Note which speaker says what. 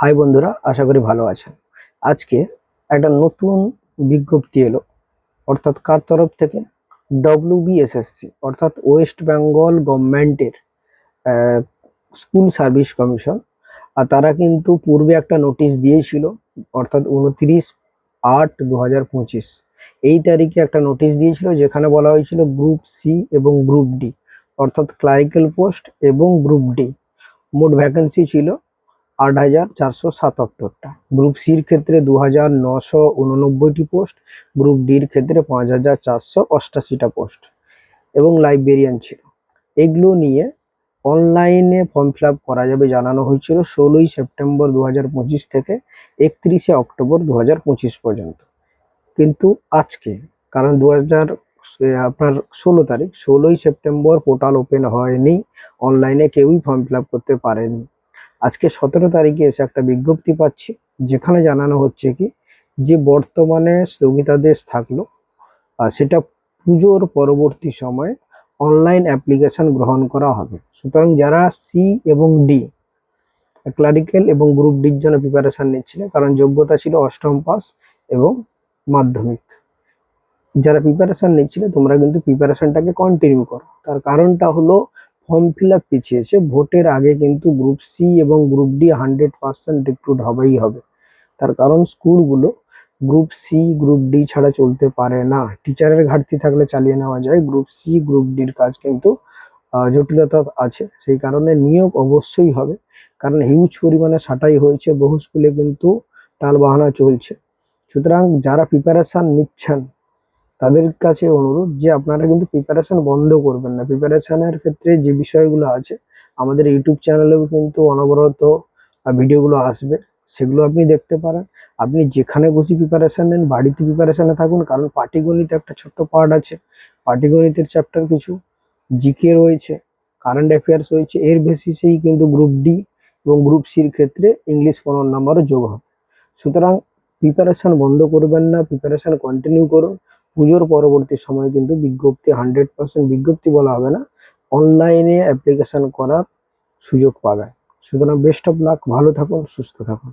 Speaker 1: High বন্ধুরা, আশা করি ভালো আছেন। আজকে একটা নতুন বিজ্ঞপ্তি এলো, অর্থাৎ কার তরফ থেকে? ডব্লিউবিএসএসসি অর্থাৎ ওয়েস্ট বেঙ্গল গভর্নমেন্টের স্কুল সার্ভিস কমিশন আর তারা কিন্তু পূর্বে একটা নোটিশ দিয়েছিল, অর্থাৎ উনত্রিশ আট দু হাজার পঁচিশ। এই তারিখে একটা নোটিশ দিয়েছিল, যেখানে বলা হয়েছিল গ্রুপ সি এবং গ্রুপ ডি অর্থাৎ ক্লারিক্যাল পোস্ট এবং গ্রুপ ডি মোট ভ্যাকেন্সি ছিল আট হাজার চারশো সাতাত্তরটা। গ্রুপ সির ক্ষেত্রে দু হাজার নশো উননব্বইটি পোস্ট, গ্রুপ ডির ক্ষেত্রে পাঁচ হাজার চারশো অষ্টাশিটা পোস্ট এবং লাইব্রেরিয়ান ছিল। এগুলো নিয়ে অনলাইনে ফর্ম ফিল করা যাবে জানানো হয়েছিল ষোলোই সেপ্টেম্বর দু হাজার পঁচিশ থেকে একত্রিশে অক্টোবর দু হাজার পঁচিশ পর্যন্ত। কিন্তু আজকে, কারণ দু হাজার আপনার ষোলো তারিখ, ষোলোই সেপ্টেম্বর পোর্টাল ওপেন হয়নি, অনলাইনে কেউই ফর্ম ফিল করতে পারেনি। আজকে সতেরো তারিখে এসে একটা বিজ্ঞপ্তি পাচ্ছি, যেখানে জানানো হচ্ছে কি, যে বর্তমানে স্থগিতাদেশ থাকল, আর সেটা পুজোর পরবর্তী সময়ে অনলাইন অ্যাপ্লিকেশন গ্রহণ করা হবে। সুতরাং যারা সি এবং ডি ক্লারিক্যাল এবং গ্রুপ ডির জন্য প্রিপারেশান নিচ্ছিলেন কারণ যোগ্যতা ছিল অষ্টম পাস এবং মাধ্যমিক। যারা প্রিপারেশান নিচ্ছিলে, তোমরা কিন্তু প্রিপারেশনটাকে কন্টিনিউ করো। তার কারণটা হলো ফর্ম ফিল আপ পিছিয়েছে, ভোটের আগে কিন্তু গ্রুপ সি এবং group D hundred percent recruit হবেই হবে। তার কারণ স্কুলগুলো গ্রুপ সি গ্রুপ ডি ছাড়া চলতে পারে না। টিচারের ঘাটতি থাকলে চালিয়ে নেওয়া যায়। গ্রুপ সি গ্রুপ ডির কাজ কিন্তু জটিলতা আছে। সেই কারণে নিয়োগ অবশ্যই হবে। কারণ হিউজ পরিমাণে ছাঁটাই হয়েছে, বহু স্কুলে কিন্তু টাল বাহানা চলছে। সুতরাং যারা প্রিপারেশন নিচ্ছেন তাদের কাছে অনুরোধ যে আপনারা কিন্তু প্রিপারেশন বন্ধ করবেন না। প্রিপারেশনের ক্ষেত্রে যে বিষয়গুলো আছে, আমাদের ইউটিউব চ্যানেলেও কিন্তু অনবরত ভিডিওগুলো আসবে। সেগুলো আপনি দেখতে পারেন। আপনি যেখানে বসে প্রিপারেশন নেন, বাড়িতে প্রিপারেশনে থাকুন। কারণ পাটিগণিতে একটা ছোট্ট পার্ট আছে। পাটিগণিতের চ্যাপ্টার কিছু জিকে রয়েছে কারেন্ট অ্যাফেয়ার্স রয়েছে। এর বেসিসেই কিন্তু গ্রুপ ডি এবং গ্রুপ সির ক্ষেত্রে ইংলিশ পনেরো নাম্বারও যোগ হবে। সুতরাং প্রিপারেশন বন্ধ করবেন না। প্রিপারেশন কন্টিনিউ করুন। পুজোর পরবর্তী সময় কিন্তু বিজ্ঞপ্তি হান্ড্রেড পার্সেন্ট বিজ্ঞপ্তি বলা হবে না। অনলাইনে অ্যাপ্লিকেশন করার সুযোগ পাবেন। সুতরাং বেস্ট অফ লাক ভালো থাকুন, সুস্থ থাকুন।